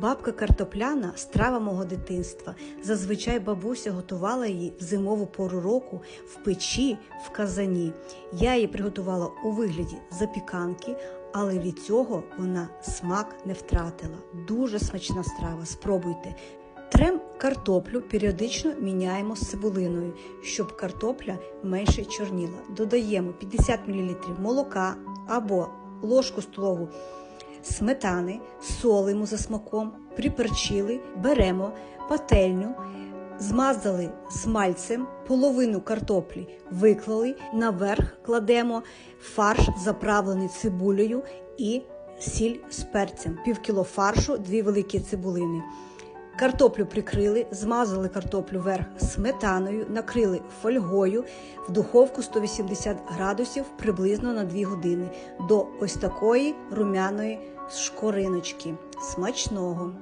Бабка картопляна страва мого дитинства. Зазвичай бабуся готувала її в зимову пору року в печі в казані. Я її приготувала у вигляді запіканки, але від цього вона смак не втратила. Дуже смачна страва. Спробуйте. Трем картоплю періодично міняємо з цибулиною, щоб картопля менше чорніла. Додаємо 50 мл молока або ложку столову сметани, солимо за смаком, приперчили, беремо пательню, змазали смальцем, половину картоплі виклали, наверх кладемо фарш, заправлений цибулею і сіль з перцем, пів кіло фаршу, дві великі цибулини. Картоплю прикрили, змазали картоплю вверх сметаною, накрили фольгою в духовку 180 градусів приблизно на 2 години до ось такої румяної шкориночки. Смачного!